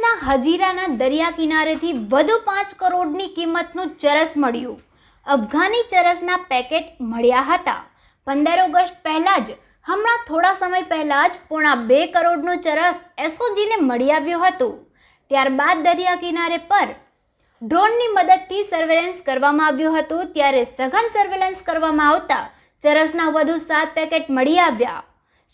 સુરતના હજીરાના દરિયા કિનારેથી વધુ પાંચ કરોડની કિંમતનું ચરસ મળ્યું. અફઘાની ચરસના પેકેટ મળ્યા હતા. પંદર ઓગસ્ટ પહેલાં જ, હમણાં થોડા સમય પહેલાં જ પોણા બે કરોડનું ચરસ એસઓજીને મળી આવ્યું હતું. ત્યારબાદ દરિયા કિનારે પર ડ્રોનની મદદથી સર્વેલન્સ કરવામાં આવ્યું હતું. ત્યારે સઘન સર્વેલન્સ કરવામાં આવતા ચરસના વધુ સાત પેકેટ મળી આવ્યા.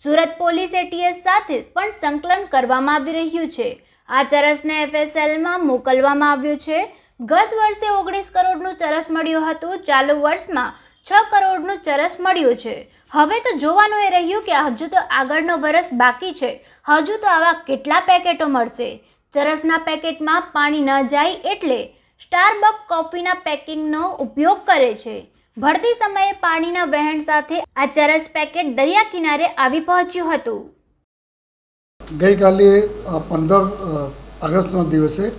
સુરત પોલીસે ટીએસ સાથે પણ સંકલન કરવામાં આવી રહ્યું છે. આ ચરસને એફએસએલમાં મોકલવામાં આવ્યું છે. ગત વર્ષે ઓગણીસ કરોડનું ચરસ મળ્યું હતું. ચાલુ વર્ષમાં છ કરોડનું ચરસ મળ્યું છે. હવે તો જોવાનું એ રહ્યું કે હજુ તો આગળનો વરસ બાકી છે. હજુ તો આવા કેટલા પેકેટો મળશે? ચરસના પેકેટમાં પાણી ન જાય એટલે સ્ટારબક કોફીના પેકિંગનો ઉપયોગ કરે છે. ભરતી સમયે પાણીના વહેણ સાથે આ ચરસ પેકેટ દરિયા કિનારે આવી પહોંચ્યું હતું. ગઈકાલે પંદર ઓગસ્ટના દિવસે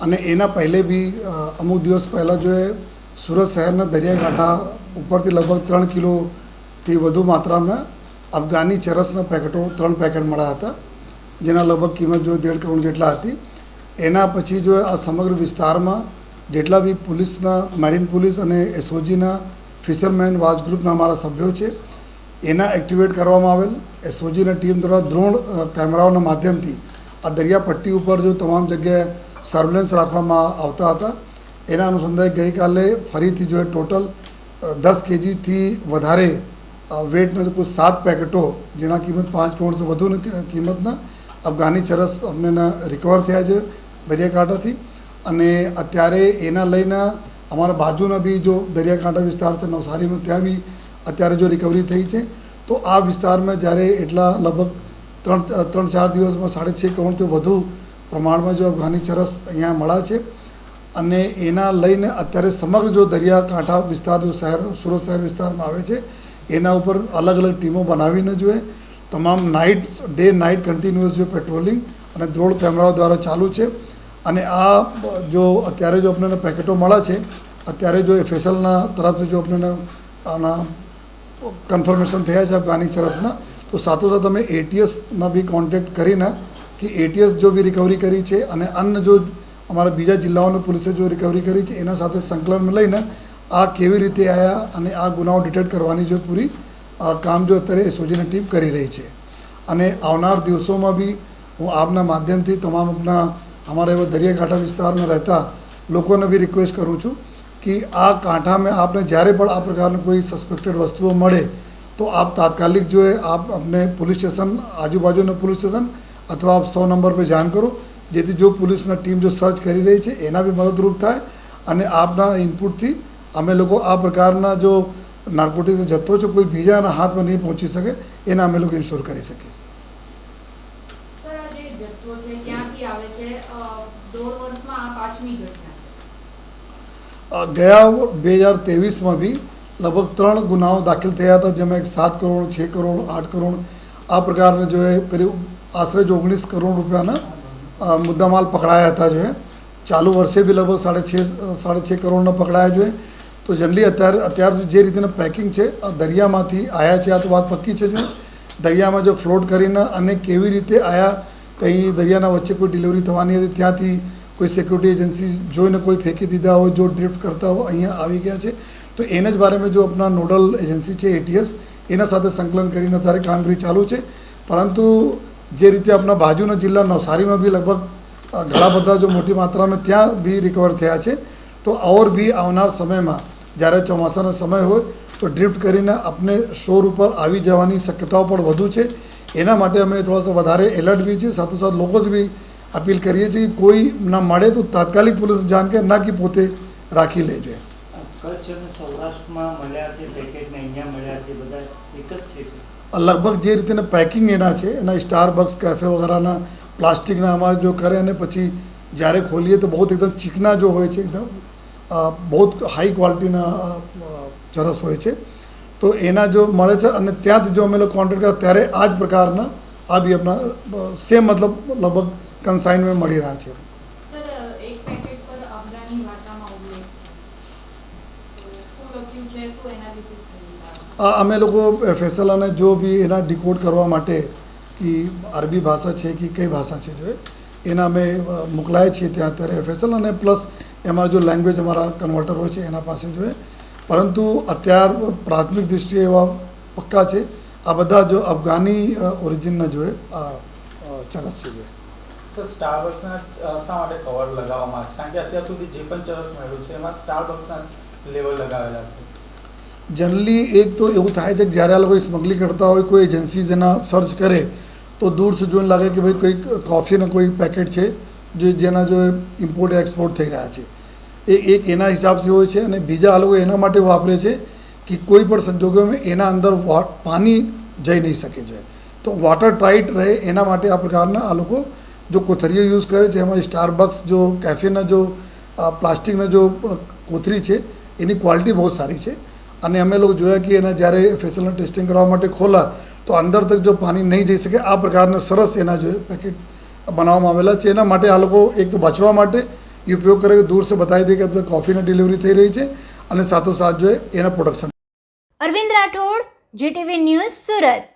અને એના પહેલે બી અમુક દિવસ પહેલાં જો સુરત શહેરના દરિયાકાંઠા ઉપરથી લગભગ ત્રણ કિલોથી વધુ માત્રામાં અફઘાની ચરસના પેકેટો, ત્રણ પેકેટ મળ્યા હતા, જેના લગભગ કિંમત જો દેઢ કરોડ જેટલા હતી. એના પછી જો આ સમગ્ર વિસ્તારમાં જેટલા બી પોલીસના, મેરીન પોલીસ અને એસઓજીના ફિશરમેન વાચ ગ્રુપના અમારા સભ્યો છે એના એક્ટિવેટ કરવામાં આવેલ. એસઓજીના ટીમ દ્વારા દ્રોણ કેમેરાઓના માધ્યમથી આ દરિયા પટ્ટી ઉપર જો તમામ જગ્યાએ સર્વેલન્સ રાખવામાં આવતા હતા. એના અનુસંધાને ગઈકાલે ફરીથી જો ટોટલ દસ કેજીથી વધારે વેટના કુલ સાત પેકેટો, જેના કિંમત પાંચ કરોડથી વધુની કિંમતના, અફઘાની ચરસ અમને રિકવર થયા છે દરિયાકાંઠાથી. અને અત્યારે એના લઈને અમારા બાજુના બી જો દરિયાકાંઠા વિસ્તાર છે, નવસારીમાં, ત્યાં બી અત્યારે જો રિકવરી થઈ છે, તો આ વિસ્તારમાં જ્યારે એટલા લગભગ ત્રણ ત્રણ, ચાર દિવસમાં સાડે છ કરોડથી વધુ પ્રમાણમાં જો અફઘાની ચરસ અહીંયા મળ્યા છે. અને એના લઈને અત્યારે સમગ્ર જો દરિયાકાંઠા વિસ્તાર, જો શહેર, સુરત શહેર વિસ્તારમાં આવે છે, એના ઉપર અલગ અલગ ટીમો બનાવીને જોઈએ તમામ નાઇટ ડે નાઇટ કન્ટિન્યુઅસ જો પેટ્રોલિંગ અને દ્રોણ કેમેરાઓ દ્વારા ચાલુ છે. અને આ જો અત્યારે જો આપણને પેકેટો મળ્યા છે, અત્યારે જો એફએસએલના તરફથી જો આપણને આના કન્ફર્મેશન થયા છે અફઘાની ચરસના, તો સાથોસાથ અમે એટીએસના બી કોન્ટેક્ટ કરીને કે એટીએસ જો બી રિકવરી કરી છે અને અન્ય જો અમારા બીજા જિલ્લાઓની પોલીસે જો રિકવરી કરી છે, એના સાથે સંકલન લઈને આ કેવી રીતે આવ્યા અને આ ગુનાઓ ડિટેક્ટ કરવાની જો પૂરી કામ જો અત્યારે એસઓજીની ટીમ કરી રહી છે. અને આવનાર દિવસોમાં બી હું આપના માધ્યમથી તમામ આપના, અમારા એવા દરિયાકાંઠા વિસ્તારમાં રહેતા લોકોને બી રિક્વેસ્ટ કરું છું કે આ કાંઠામાં આપને જ્યારે પણ આ પ્રકારની કોઈ સસ્પેક્ટેડ વસ્તુઓ મળે, તો આપ તાત્કાલિક જો આપ અમને પોલીસ સ્ટેશન આજુબાજુના પોલીસ સ્ટેશન અથવા આપ સો નંબર પર જાણ કરો, જેથી જો પોલીસના ટીમ જો સર્ચ કરી રહી છે, એના બી મદદરૂપ થાય અને આપના ઇનપુટથી અમે લોકો આ પ્રકારના જો નાર્કોટિક્સ જથ્થો છે, કોઈ બીજાના હાથમાં નહીં પહોંચી શકે, એને અમે લોકો ઇન્શ્યોર કરી શકીએ છીએ. ગયા બે હજાર ત્રેવીસમાં બી લગભગ ત્રણ ગુનાઓ દાખલ થયા હતા, જેમાં એક સાત કરોડ, છ કરોડ, આઠ કરોડ, આ પ્રકારના જો એ કરીબ આશરે જ ઓગણીસ કરોડ રૂપિયાના મુદ્દામાલ પકડાયા હતા જો. ચાલુ વર્ષે બી લગભગ સાડે છ સાડે છ કરોડના પકડાયા જોઈએ તો જનરલી અત્યારે, અત્યાર જે રીતના પેકિંગ છે આ દરિયામાંથી આવ્યા છે, આ તો વાત પક્કી છે જો દરિયામાં જો ફ્લોટ કરીને અને કેવી રીતે આયા, કંઈ દરિયાના વચ્ચે કોઈ ડિલિવરી થવાની હતી, ત્યાંથી કોઈ સિક્યુરિટી એજન્સી જોઈને કોઈ ફેંકી દીધા હોય, જો ડ્રિફ્ટ કરતા હોય, અહીંયા આવી ગયા છે. તો એને જ બારેમાં જો આપણા નોડલ એજન્સી છે એટીએસ એના સાથે સંકલન કરીને અત્યારે કામગીરી ચાલુ છે. પરંતુ જે રીતે આપણા બાજુના જિલ્લા નવસારીમાં બી લગભગ ઘણા બધા જો મોટી માત્રામાં ત્યાં બી રિકવર થયા છે. તો ઓર બી આવનાર સમયમાં, જ્યારે ચોમાસાનો સમય હોય, તો ડ્રિફ્ટ કરીને આપણે શોર ઉપર આવી જવાની શક્યતાઓ પણ વધુ છે. એના માટે અમે થોડા વધારે એલર્ટ બી છીએ સાથોસાથ લોકો જ બી અપીલ કરીએ છીએ કે કોઈ ના મળે તો તાત્કાલિક પોલીસ જાણ કે ના કે પોતે રાખી લેજે? લગભગ જે રીતેના પેકિંગ એના છે એના સ્ટારબક્સ કેફે વગેરેના પ્લાસ્ટિકના આમાં જો કરે અને પછી જ્યારે ખોલીએ તો બહુ એકદમ ચીકના જો હોય છે એકદમ બહુ હાઈ ક્વોલિટીના ચરસ હોય છે તો એના જો મળે છે અને ત્યાંથી જો અમે લોકો કોન્ટેક્ટ કર્યા ત્યારે આ જ પ્રકારના આ બી આપણા સેમ મતલબ લગભગ કન્સાઇનમેન્ટ મળી રહ્યા છે. અમે લોકો ફેસલાને જો બી એના ડિકોડ કરવા માટે કે અરબી ભાષા છે કે કઈ ભાષા છે જો એ એના અમે મોકલાય છીએ ત્યાં અત્યારે એફએસએલ અને પ્લસ એમાં જો લેંગ્વેજ અમારા કન્વર્ટર હોય છે એના પાસે જોઈએ પરંતુ અત્યાર પ્રાથમિક દૃષ્ટિએ એવા પક્કા છે. આ બધા જો અફઘાની ઓરિજિનના જોઈએ આ ચરસ છે જોઈએ સર સ્ટારબક્સના શા માટે કવર લગાવવામાં છે? કારણ કે અત્યાર સુધી જે પણ ચરસ મળ્યું છે, એમાં સ્ટારબક્સના લેવલ લગાવેલા છે. જનરલી એક તો એવું થાય છે કે જ્યારે આ લોકો સ્મગલિંગ કરતા હોય, કોઈ એજન્સીઝ એના સર્ચ કરે, તો દૂરથી જોઈને લાગે કે ભાઈ કોઈ કોફીના કોઈ પેકેટ છે, જે જેના જો ઇમ્પોર્ટ એક્સપોર્ટ થઈ રહ્યા છે. એ એક એના હિસાબથી હોય છે અને બીજા આ લોકો એના માટે વાપરે છે કે કોઈ પણ સંજોગોમાં એના અંદર પાણી જઈ નહીં શકે છે. તો વોટર ટાઈટ રહે એના માટે આ પ્રકારના આ લોકો જો કોથરીઓ યુઝ કરે છે એમાં સ્ટારબક્સ જો કેફેના જો પ્લાસ્ટિકના જો કોથરી છે એની ક્વોલિટી બહુ સારી છે અને અમે લોકો જોયા કે એના જ્યારે ફેસલના ટેસ્ટિંગ કરવા માટે ખોલા તો અંદર તક જો પાણી નહીં જઈ શકે આ પ્રકારના સરસ એના જો પેકેટ બનાવવામાં આવેલા છે એના માટે આ લોકો એક તો બચવા માટે એ ઉપયોગ કરે દૂર સે બતાવી દે કે કોફીની ડિલિવરી થઈ રહી છે અને સાથોસાથ જો એના production Arvind Rathod GTV news Surat